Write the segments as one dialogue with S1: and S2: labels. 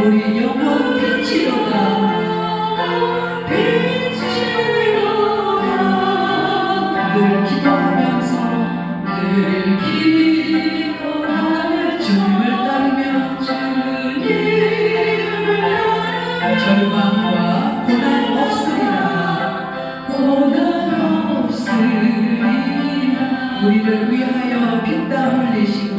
S1: 우리 영원 빛이로다.
S2: 빛이로다.
S1: 늘 기도하면서 늘
S2: 기도하며
S1: 주님을 따르며
S2: 주님을 따르며.
S1: 절망과 고난 없으리라. 고난 없으리라. 우리를 위하여 피땀 흘리신 걸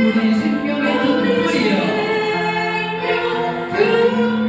S1: 우리 생명의 눈물이여
S2: 그